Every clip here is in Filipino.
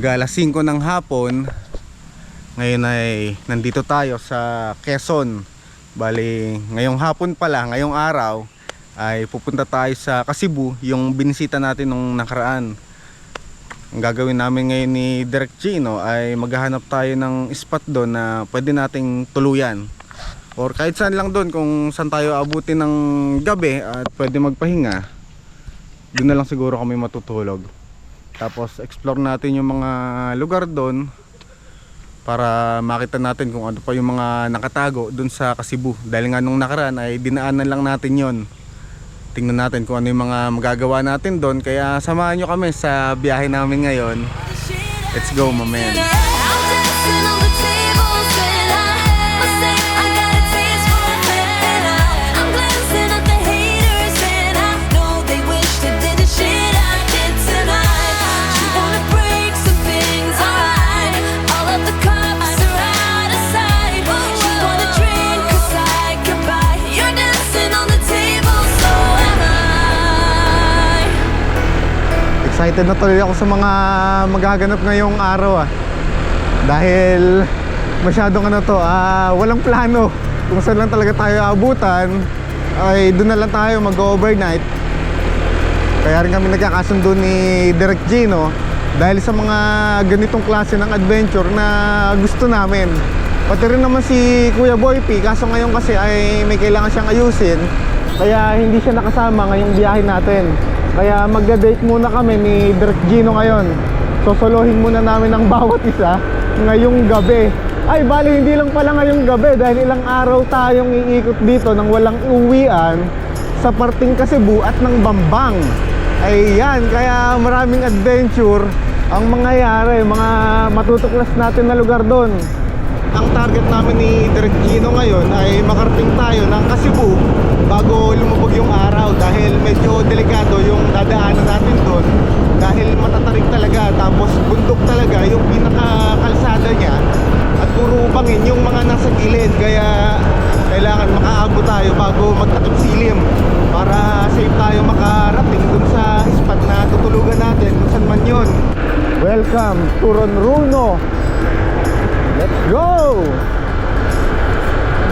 mag alas 5 ng hapon Ngayon ay nandito tayo sa Quezon. Bali ngayong hapon pala, ngayong araw Ay pupunta tayo sa Kasibu Yung binisita natin nung nakaraan. Ang gagawin namin ngayon ni Direk Gino Ay maghahanap tayo ng spot doon na pwede nating tuluyan. Or kahit saan lang doon kung saan tayo abutin ng gabi At pwede magpahinga Doon na lang siguro kami matutulog tapos explore natin yung mga lugar doon para makita natin kung ano pa yung mga nakatago doon sa Kasibu. Dahil nga nung nakaraan ay dinaanan lang natin yon. Tingnan natin kung ano yung mga magagawa natin doon. Kaya samahan nyo kami sa biyahe namin ngayon. Let's go, my man. Excited na tuloy ako sa mga magaganap ngayong araw ah. Dahil masyadong ano to, ah, walang plano. Kung saan lang talaga tayo abutan, ay doon na lang tayo mag-overnight. Kaya rin kami nagkakasundo ni Direk Gino dahil sa mga ganitong klase ng adventure na gusto namin. Pati rin naman si Kuya Boy P, kaso ngayon kasi ay may kailangan siyang ayusin. Kaya hindi siya nakasama ngayong biyahe natin. Kaya magda-date muna kami ni Direk Gino ngayon. Sosolohin muna namin ang bawat isa ngayong gabi. Ay, bali hindi lang pala ngayong gabi dahil ilang araw tayong iikot dito nang walang uwian sa parting Kasibu at ng Bambang. Ayan, kaya maraming adventure ang mangyayari, mga matutuklas natin na lugar doon. Ang target namin ni Direk Gino ngayon ay makarating tayo ng Kasibu bago lumubog yung araw dahil medyo delikado yung dadaanan natin doon. Dahil matatarik talaga tapos bundok talaga yung pinakakalsada niya. At puro bangin yung mga nasa gilid kaya kailangan makaabot tayo bago magtakip silim para safe tayo makarating dun sa spot na tutulugan natin kung saan man yun. Welcome to Ronruno. Let's go!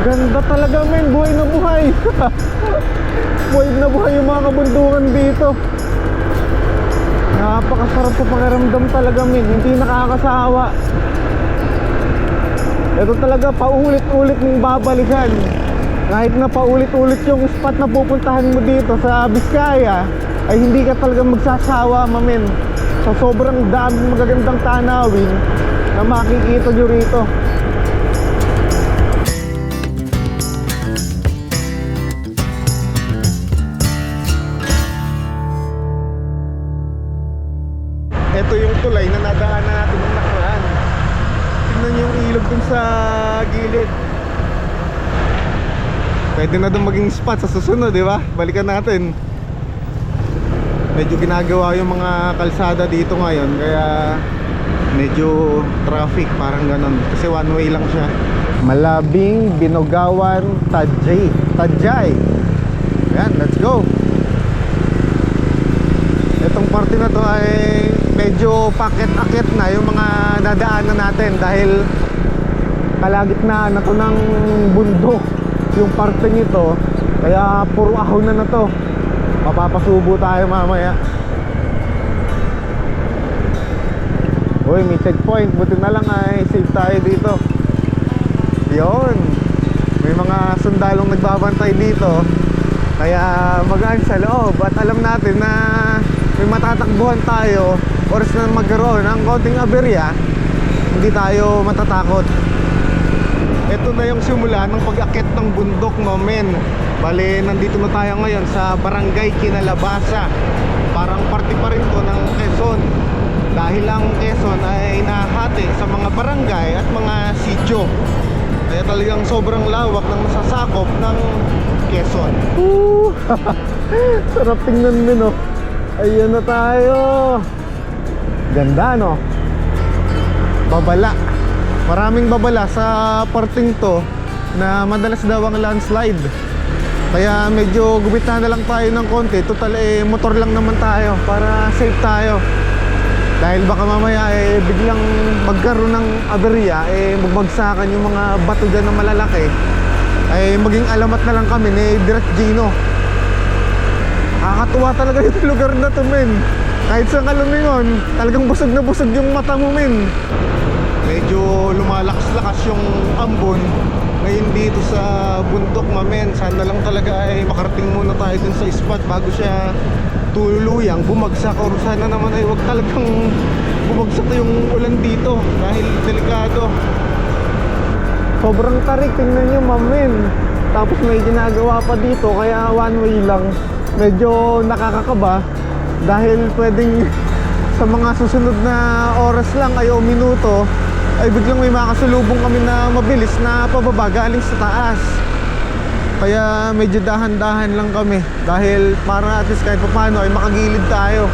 Ganda talaga men, buhay na buhay. Buhay na buhay yung mga kabundukan dito. Napakasarap sa pakiramdam talaga men, hindi nakakasawa. Ito talaga paulit-ulit mong babalikan. Kahit na paulit-ulit yung spot na pupuntahan mo dito sa Biskaya Ay hindi ka talaga magsasawa mamen Sa sobrang daming magagandang tanawin na makikita nyo rito sa gilid. Pwede na doon maging spot sa susunod, di ba? Balikan natin. Medyo ginagawa yung mga kalsada dito ngayon Kaya medyo traffic parang ganun. Kasi one way lang siya. Malabing Binugawan Tadjay Tadjay Ayan, let's go! Itong parte na to ay medyo pakit-akit na yung mga dadaanan natin dahil kalagitnaan na to ng bundok yung parte nito. Kaya puro ahon na na to. Mapapasubo tayo mamaya. Uy, may checkpoint. Buti na lang ay safe tayo dito. Yon may mga sundalong nagbabantay dito. Kaya magaan sa loob. At alam natin na may matatakbuhan tayo. Oras na magkaroon ng konting aberya. Hindi tayo matatakot ito na yung simula ng pag-akit ng bundok no men? Bale, nandito na tayo ngayon sa Barangay Kinalabasa. Parang parte pa rin to ng Quezon. Dahil ang Quezon ay nahati sa mga barangay at mga sityo Kaya talagang sobrang lawak ng masasakop ng Quezon. Woo! Sarap tingnan din oh Ayan na tayo! Ganda no? Babala Maraming babala sa parting to na madalas daw ang landslide. Kaya medyo gumit na lang tayo ng konti. Total eh motor lang naman tayo para safe tayo. Dahil baka mamaya eh, biglang magkaroon ng aberya, eh, magbagsakan yung mga bato dyan na malalaki. Ay maging alamat na lang kami ni Direk Gino. Nakakatuwa talaga yung lugar na to, men. Kahit sa kalumingon, talagang busog na busog yung mata mo, men. Medyo lumalakas-lakas yung ambon. Ngayon dito sa bundok, mamen. Sana lang talaga ay makarating muna tayo dun sa spot bago siya tuluyang bumagsak or sana naman ay wag talagang bumagsak yung ulan dito dahil delikado. Sobrang tarik, tingnan nyo mamen. Tapos may ginagawa pa dito kaya one way lang. Medyo nakakakaba dahil pwedeng sa mga susunod na oras lang ay minuto ay biglang may makasalubong kami na mabilis na pababa galing sa taas. Kaya medyo dahan-dahan lang kami dahil para at least kahit paano ay makagilid tayo.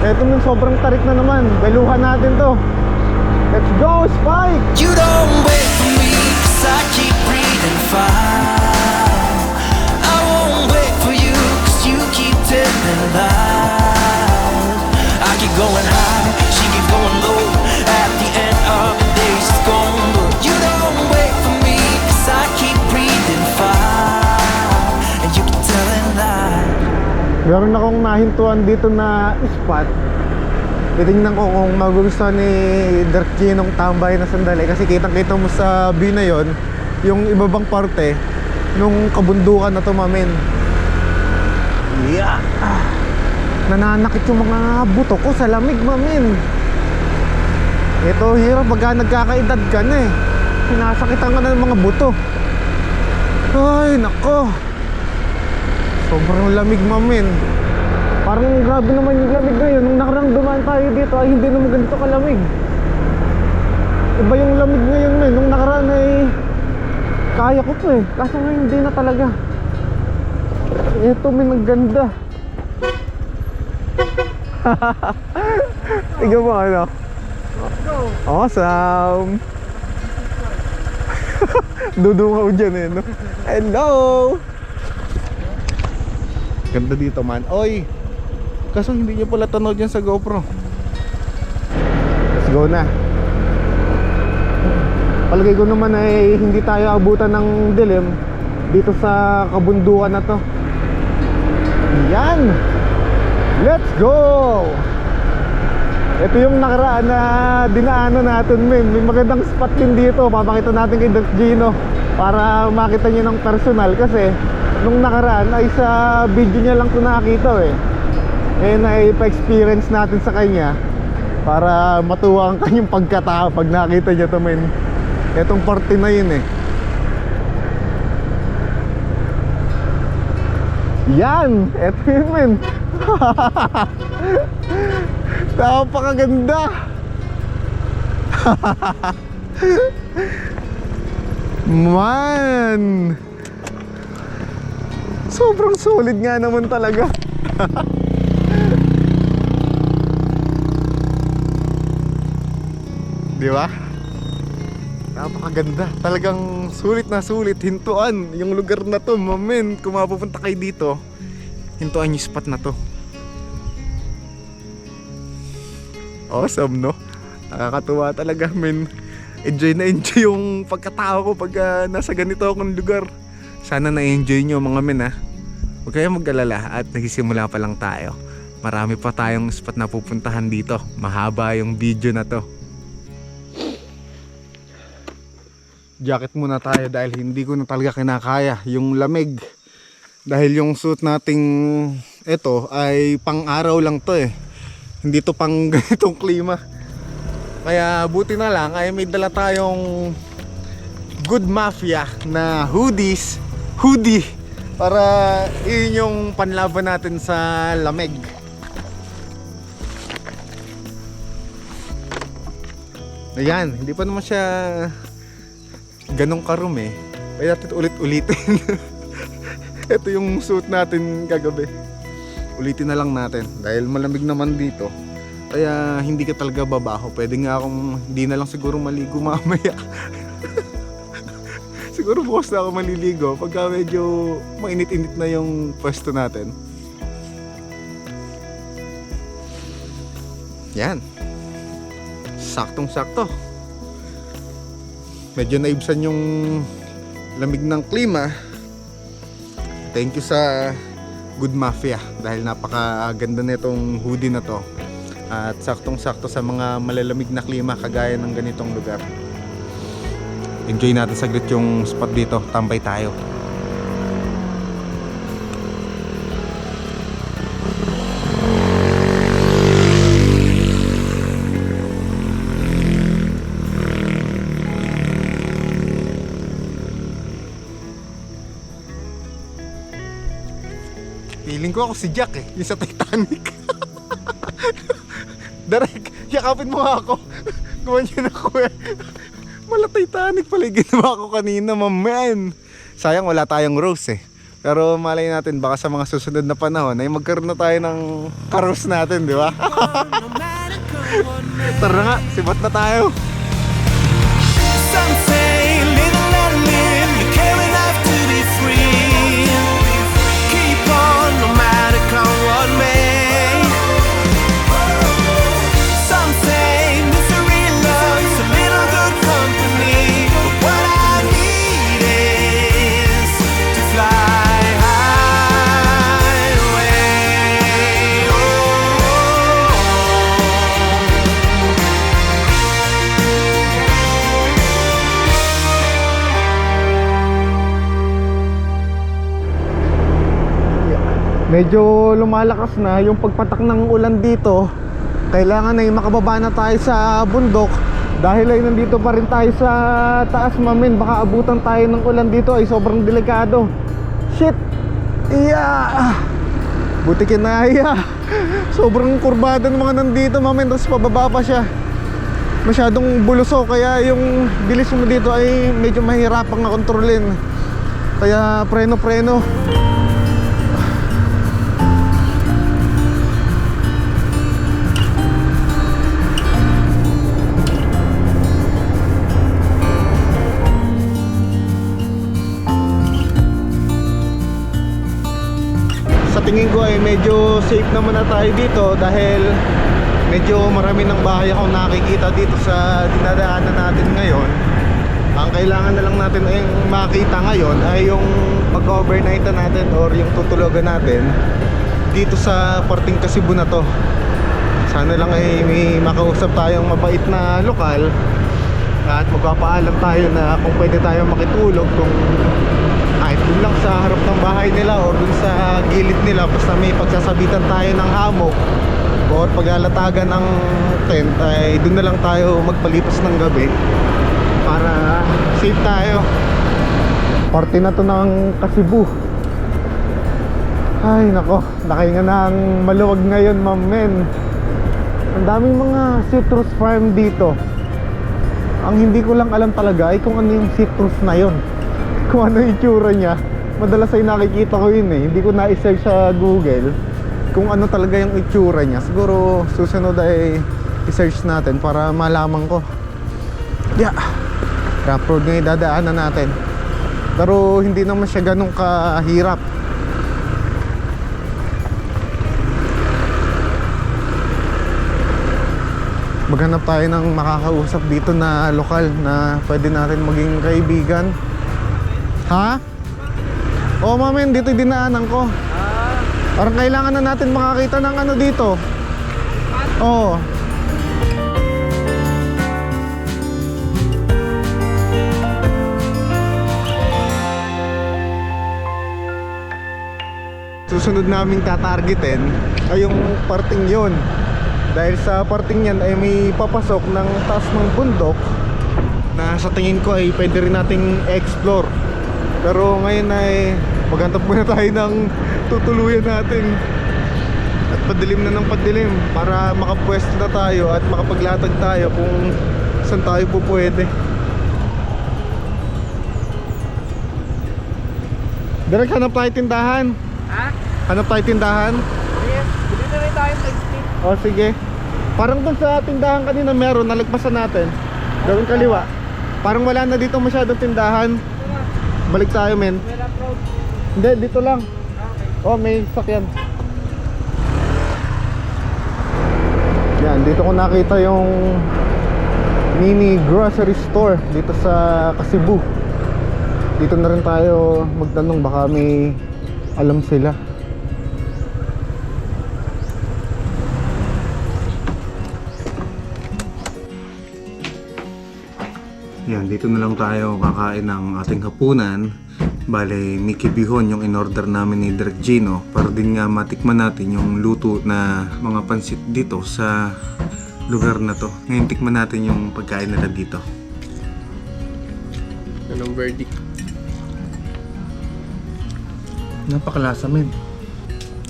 Eto nun sobrang tarik na naman. Beluhan natin to. Let's go, Spike! You don't wait for me, cause I keep breathing fire. I won't wait for you, cause you keep telling lies. I keep going high, Meron akong nahintuan dito na spot. Titingnan ko kung magugustuhan ni Dirk G nung tambay na sandali kasi kitang-kita mo sa view na yon yung ibabang parte nung kabundukan na to mamin. Yeah. Ah. Nananakit yung mga buto ko sa lamig mamin. Ito hirap pagka nagkakaedad ka na eh. Sinasakitan ka na ng mga buto. Ay, nako. Sobrang lamig mamin. Parang grabe naman yung lamig ngayon. Nung nakarang dumaan tayo dito ay hindi naman ganito kalamig. Iba yung lamig ngayon men. Nung nakaraan ay kaya ko pa eh. Kaso ngayon hindi na talaga. Ito may nagganda. Tignan mo ano. Awesome. Dudungaw dyan eh no. Hello. Ganda dito man. Oy! Kaso hindi niyo pala tanaw dyan sa GoPro. Let's go na. Palagay ko naman ay hindi tayo abutan ng dilim dito sa kabundukan na to. Yan! Let's go! Ito yung nakaraan na dinaanan natin, men. May magandang spot din dito. Papakita natin kay Doc Gino para makita niyo ng personal kasi nung nakaraan ay sa video niya lang ko nakita eh. Ngayon ay pa-experience natin sa kanya para matuwa ang kanyang pagkatao pag nakita niya to men. Etong parte na yun eh. Yan! Eto yun men. Napakaganda! Man! Sobrang solid nga naman talaga. Di ba? Napakaganda. Talagang sulit na sulit. Hintuan. Yung lugar na to, mamen. Kung mapupunta kayo dito, hintuan yung spot na to. Awesome, no? Nakakatuwa talaga, men. Enjoy na enjoy yung pagkatao ko pag ah, nasa ganito akong lugar. Sana na-enjoy nyo mga men, ha? Huwag kayong mag-alala at nagsisimula pa lang tayo. Marami pa tayong spot na pupuntahan dito. Mahaba yung video na to. Jacket muna tayo dahil hindi ko na talaga kinakaya yung lamig. Dahil yung suit nating ito ay pang araw lang to eh. Hindi to pang ganitong klima. Kaya buti na lang ay may dala tayong good mafia na hoodies, hoodie para yun yung panlaban natin sa lamig. Ayan, hindi pa naman siya ganong karumi. Kaya natin ulit-ulitin. Ito yung suit natin kagabi. Ulitin na lang natin dahil malamig naman dito. Kaya hindi ka talaga babaho. Pwede nga akong hindi na lang siguro maligo mamaya. siguro bukas na ako maliligo pagka medyo mainit-init na yung pwesto natin. Yan. saktong sakto. Medyo naibsan yung lamig ng klima. Thank you sa Good Mafia dahil napakaganda nitong hoodie na to. At saktong sakto sa mga malalamig na klima kagaya ng ganitong lugar. Enjoy natin saglit yung spot dito. Tambay tayo. Feeling ko ako si Jack eh, yung sa Titanic. Derek, yakapin mo nga ako. Gumanyan ako eh. Mala Titanic pala yung ginawa ko kanina, man. Sayang wala tayong rose eh. Pero malay natin baka sa mga susunod na panahon ay magkaroon na tayo ng karos natin, di ba? Tara nga, sibat na tayo. Medyo lumalakas na yung pagpatak ng ulan dito. Kailangan ay makababa na tayo sa bundok dahil ay nandito pa rin tayo sa taas mamin. Baka abutan tayo ng ulan dito ay sobrang delikado. Shit! Iya! Buti kinaya. Sobrang kurbada ng mga nandito mamin tapos pababa pa siya. Masyadong buluso kaya yung bilis mo dito ay medyo mahirapang na kontrolin. Kaya preno-preno. sa medyo safe naman na tayo dito dahil medyo marami ng bahay akong nakikita dito sa dinadaanan natin ngayon. Ang kailangan na lang natin ay makita ngayon ay yung pag-overnight natin or yung tutulugan natin dito sa parting Kasibu na to. Sana lang ay may makausap tayong mabait na lokal at magpapaalam tayo na kung pwede tayo makitulog kung dun lang sa harap ng bahay nila or dun sa gilid nila. Basta may pagsasabitan tayo ng hammock or paglalatagan ng tent ay dun na lang tayo magpalipas ng gabi para safe tayo. Parte na to ng Kasibu ay nako. Nakahinga ng maluwag ngayon ma'am men ang daming mga citrus farm dito. Ang hindi ko lang alam talaga ay kung ano yung citrus na yon kung ano yung itsura niya madalas ay nakikita ko yun eh. Hindi ko na-search sa google kung ano talaga yung itsura niya. Siguro susunod ay i-search natin para malaman ko. Yeah. Rough road nga yung dadaanan natin. Pero hindi naman siya ganun kahirap. Maghanap tayo ng makakausap dito na lokal na pwede natin maging kaibigan Ha? Oo, mamen, dito dinaanan ko. Parang kailangan na natin makakita ng ano dito. Oo. Susunod naming tatargetin ay yung parting yon. Dahil sa parting yan ay may papasok ng taas ng bundok na sa tingin ko ay pwede rin nating explore pero ngayon ay maghanap muna tayo ng tutuluyan natin. At padilim na ng padilim para makapwesto na tayo at makapaglatag tayo kung saan tayo po pwede Direk, hanap tayo tindahan. Ha? Hanap tayo tindahan? Yes, bili na rin tayo sa street. O sige. Parang dun sa tindahan kanina meron nalagpasan natin. Gawin kaliwa. Parang wala na dito masyadong tindahan Balik tayo men. Hindi, dito lang. Oh, may sakyan. Yan, dito ko nakita yung mini grocery store dito sa Kasibu. Dito na rin tayo magtanong baka may alam sila. Yan, dito na lang tayo kakain ng ating hapunan. Bale, Mickey Bihon yung in-order namin ni Direk Gino para din nga matikman natin yung luto na mga pansit dito sa lugar na to. Ngayon tikman natin yung pagkain nila dito. Anong verdict? Napakalasa men.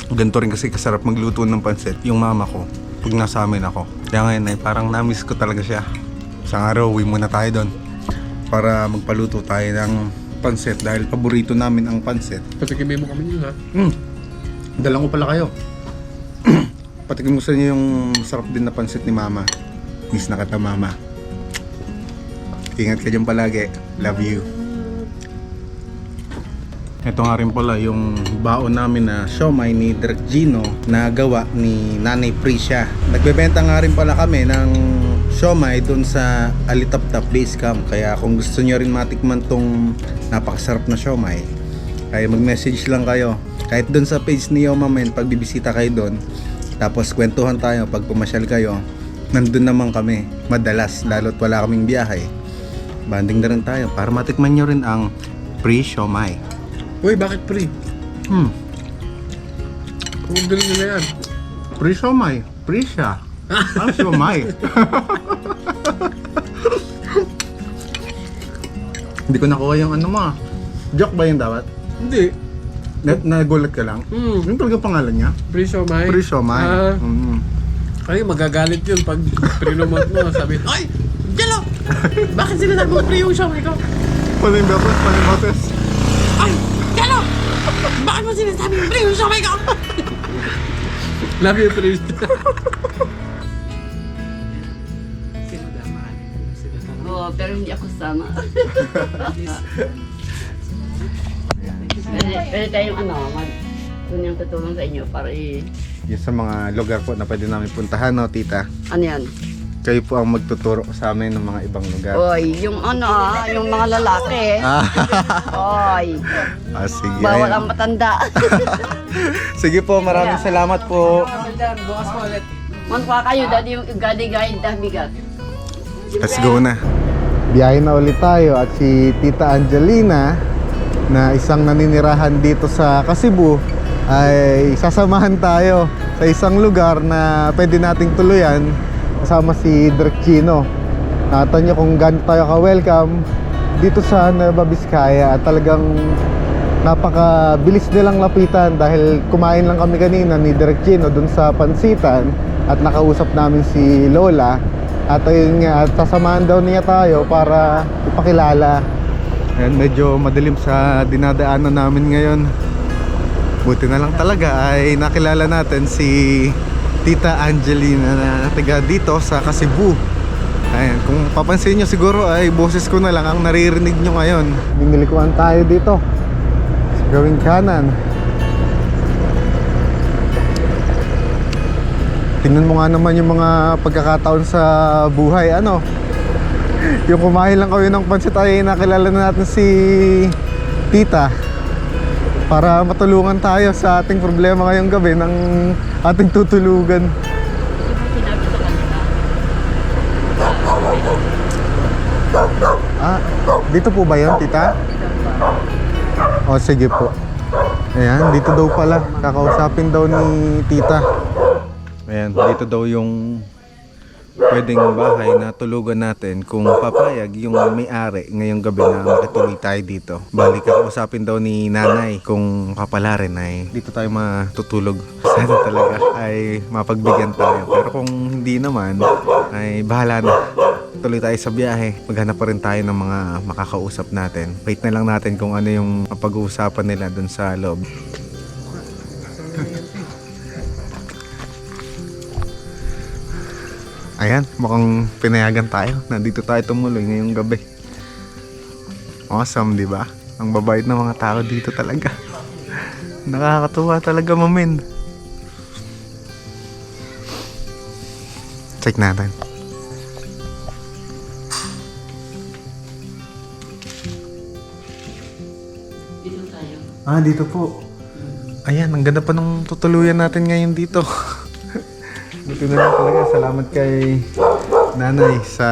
Ganito rin kasi kasarap magluto ng pansit yung mama ko pag nasa amin ako. Kaya ngayon ay parang namiss ko talaga siya. Isang araw, uwi muna tayo doon para magpaluto tayo ng pansit dahil paborito namin ang pansit. Patikimay mo kami yun ha. Hmm. Dalang ko pala kayo. Patikin mo sa inyo yung sarap din na pansit ni mama. Miss na kita mama. Ingat ka dyan palagi. Love you. Ito nga rin pala yung baon namin na siomay ni Direk Gino na gawa ni Nanay Prisha. Nagbebenta nga rin pala kami ng siomay dun sa Alitaptap Base Camp. Kaya kung gusto nyo rin matikman tong napakasarap na siomay, ay mag-message lang kayo. Kahit dun sa page ni Yoma Men, pag bibisita kayo dun, tapos kwentuhan tayo pag pumasyal kayo, nandun naman kami. Madalas, lalo't wala kaming biyahe. Banding na rin tayo para matikman nyo rin ang pre-siomay. Uy, bakit pre? Hmm, Kung galing nila yan. pre-siomay. Pre siya. Ang siomay. Hindi ko nakuha yung ano mo. ah. Joke ba yung dapat? Hindi. Na nagulat ka lang? Hmm. Yung talaga pangalan niya? Pre siomay. Pre-siomay. Ah, Mm. ay, magagalit yun pag prinumot mo. Sabi, Ay! Jello! Bakit mo pre yung siomay ko? Paano yung yung boses? Ay! Jello! Bakit mo sinasabi pre yung siomay ko? Love you, pre. Oo, pero hindi ako sama. pwede, pwede tayong ano, mag kung yung tutulong sa inyo para i... Yung sa mga lugar po na pwede namin puntahan, no, tita? Ano yan? Kayo po ang magtuturo sa amin ng mga ibang lugar. Oy, yung ano ah, yung mga lalaki. Oy, ah, sige. bawal ayun. ang matanda. Sige po, maraming salamat po. Bukas mo ulit. Manpa kayo, dati yung gadi guide na bigat. Let's go na. Biyahe na ulit tayo at si Tita Angelina na isang naninirahan dito sa Kasibu ay sasamahan tayo sa isang lugar na pwede nating tuluyan kasama si Direk Chino. Nakita niyo kung gaano tayo ka-welcome dito sa Nueva Vizcaya at talagang napakabilis nilang lapitan dahil kumain lang kami kanina ni Direk Chino dun sa Pansitan at nakausap namin si Lola at ayun nga at sasamahan daw niya tayo para ipakilala. Ayan, medyo madilim sa dinadaanan namin ngayon. Buti na lang talaga ay nakilala natin si Tita Angelina na taga dito sa Kasibu Ayan, kung papansin nyo siguro ay boses ko na lang ang naririnig nyo ngayon. Binilikuan tayo dito. Sa gawing kanan Tingnan mo nga naman yung mga pagkakataon sa buhay ano Yung kumain lang kami ng pansit ay nakilala na natin si Tita Para matulungan tayo sa ating problema ngayong gabi ng ating tutulugan. Ah, dito po ba yun, tita? O, sige po. Ayan, dito daw pala. Kakausapin daw ni tita. Ayan, dito daw yung pwedeng bahay na tulugan natin kung papayag yung may-ari ngayong gabi na makituloy tayo dito. Balik kakausapin daw ni nanay kung kapalarin ay dito tayo matutulog. Sana talaga ay mapagbigyan tayo. Pero kung hindi naman, ay bahala na. Tuloy tayo sa biyahe. Maghanap pa rin tayo ng mga makakausap natin. Wait na lang natin kung ano yung mapag-uusapan nila dun sa loob. Ayan, mukhang pinayagan tayo. Nandito tayo tumuloy ngayong gabi. Awesome, di ba? Ang babait ng mga tao dito talaga. Nakakatuwa talaga, mamin. Check natin. Dito tayo. Ah, dito po. Ayan, ang ganda pa nung tutuluyan natin ngayon dito. Buti na lang talaga. Salamat kay nanay sa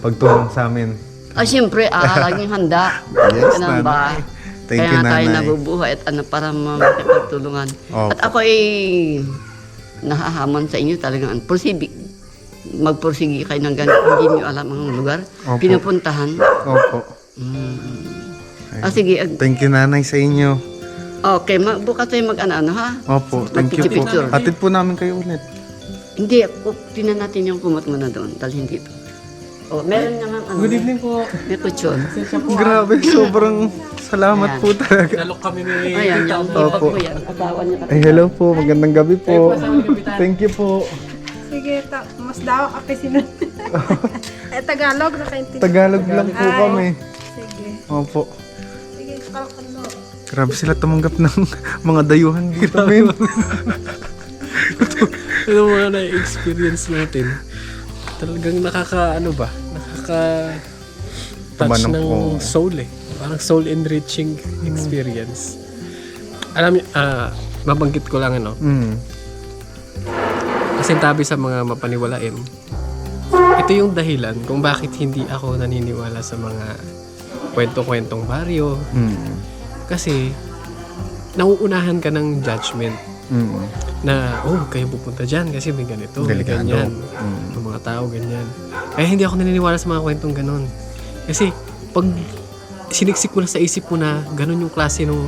pagtulong sa amin. Ah, siyempre, ah, laging handa. Yes, Ganun ba? nanay. Thank Kaya you, nga tayo nanay. nabubuhay at ano, para makipagtulungan. Opo. At ako ay nahahamon sa inyo talagang pursigi. Magpursigi kayo ng ganito. Hindi niyo alam ang lugar. Opo. Pinupuntahan. Opo. Ah, sige. ag- Thank you, nanay, sa inyo. Okay, mag, bukas tayo mag-ano, ha? Opo, thank you po. Magpipicture. Atid po namin kayo ulit. Hindi, ako, tinan natin yung kumot muna doon. Dalhin dito. Oh, meron naman ano. Good evening po. May kutsyon. Grabe, sobrang salamat Ayan. po talaga. Nalok kami ni Ayan, yung Opo. ipag mo yan. Asawa niya. Ay, hello po. Magandang gabi po. Thank you po. Sige, ta- mas daw kape sinunod. eh, Tagalog, nakaintindi. Tagalog lang po Ay. kami. Sige. Opo. Sige, kalkalo. Grabe sila tumanggap ng mga dayuhan dito, men. Ano mga na-experience natin, talagang nakaka, ano ba, nakaka touch Tumanong ng po. soul eh. Parang soul enriching experience. Alam niyo, ah, mabanggit ko lang ano, Mm. kasi tabi sa mga mapaniwalain, ito yung dahilan kung bakit hindi ako naniniwala sa mga kwento-kwentong baryo. Mm. Kasi, nauunahan ka ng judgment Mm. na, oh, kayo pupunta dyan kasi may ganito, may Delikado. ganyan. Mm. Yung mga tao, ganyan. Kaya hindi ako naniniwala sa mga kwentong ganon. Kasi, pag siniksik mo na sa isip mo na ganon yung klase ng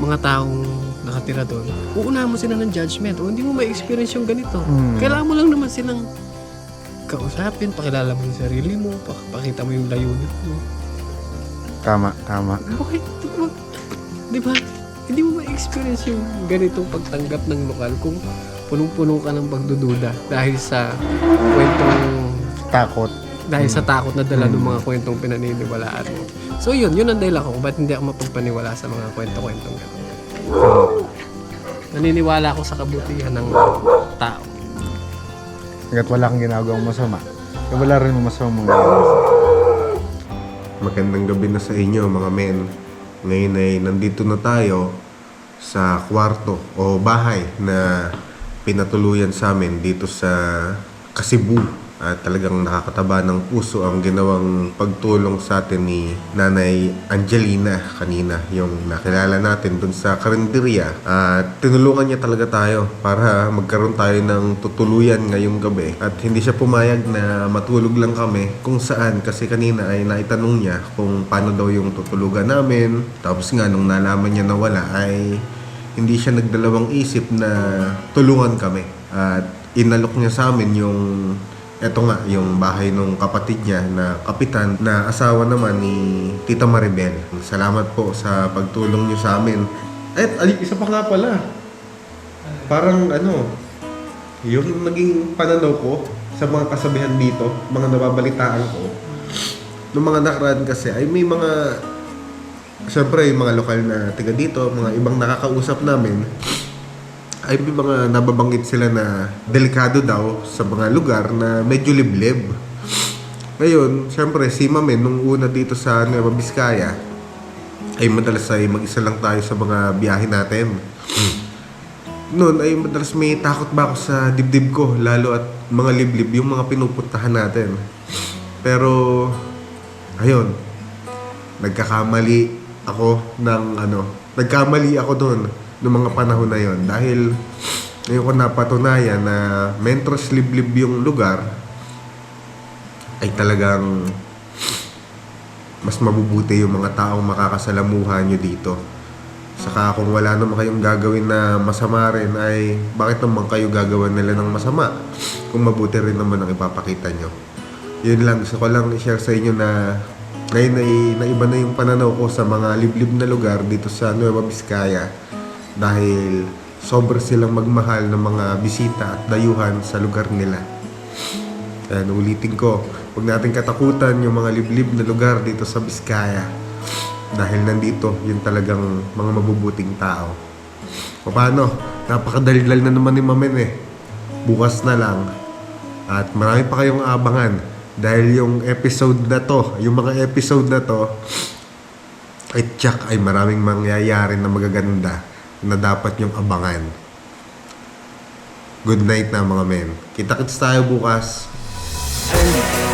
mga taong nakatira doon, uunahan mo sila ng judgment. O hindi mo ma-experience yung ganito. Mm. Kailangan mo lang naman silang kausapin, pakilala mo yung sarili mo, pak- pakita mo yung layunin mo. Tama, tama. Okay, di ba? Hindi mo ma-experience yung ganitong pagtanggap ng lokal kung punong-puno ka ng pagdududa dahil sa kwentong Takot. dahil sa takot na dala ng mga kwentong pinaniniwalaan mo. So yun, yun ang dahilan ko kung ba't hindi ako mapagpaniwala sa mga kwento-kwentong gano'n. Naniniwala ako sa kabutihan ng tao. Hanggat wala kang ginagawang masama. Eh, wala rin mo masama mangyayari. Magandang gabi na sa inyo mga men. Ngayon ay nandito na tayo sa kwarto o bahay na pinatuluyan sa amin dito sa Kasibu. At talagang nakakataba ng puso ang ginawang pagtulong sa atin ni Nanay Angelina kanina, yung nakilala natin dun sa karinderya. At tinulungan niya talaga tayo para magkaroon tayo ng tutuluyan ngayong gabi. At hindi siya pumayag na matulog lang kami kung saan kasi kanina ay naitanong niya kung paano daw yung tutulugan namin. Tapos nga nung nalaman niya na wala ay hindi siya nagdalawang isip na tulungan kami. At inalok niya sa amin yung eto nga, yung bahay nung kapatid niya na kapitan na asawa naman ni Tita Maribel. Salamat po sa pagtulong niyo sa amin. At ali, isa pa nga pala. Parang ano, yung naging pananaw ko sa mga kasabihan dito, mga nababalitaan ko, nung mga nakaraan kasi ay may mga Siyempre, yung mga lokal na taga dito, mga ibang nakakausap namin, ay may mga nababanggit sila na delikado daw sa mga lugar na medyo liblib. Ngayon, siyempre, si Mame, nung una dito sa Nueva Vizcaya, ay madalas ay mag-isa lang tayo sa mga biyahe natin. Noon ay madalas may takot ba ako sa dibdib ko, lalo at mga liblib yung mga pinupuntahan natin. Pero, ayun, nagkakamali ako ng ano, nagkamali ako doon noong mga panahon na yon dahil ngayon ko napatunayan na mentros liblib yung lugar ay talagang mas mabubuti yung mga taong makakasalamuhan nyo dito. Saka kung wala naman kayong gagawin na masama rin ay bakit naman kayo gagawan nila ng masama kung mabuti rin naman ang ipapakita nyo. Yun lang, gusto ko lang i-share sa inyo na ngayon ay naiba na yung pananaw ko sa mga liblib na lugar dito sa Nueva Vizcaya dahil sobrang silang magmahal ng mga bisita at dayuhan sa lugar nila. Ayan, ulitin ko, huwag natin katakutan yung mga liblib na lugar dito sa Vizcaya dahil nandito yung talagang mga mabubuting tao. O paano? Napakadalidal na naman ni Mamen eh. Bukas na lang. At marami pa kayong abangan dahil yung episode na to, yung mga episode na to, ay tiyak ay maraming mangyayari na magaganda na dapat yung abangan. Good night na mga men. Kita-kits tayo bukas. Hey,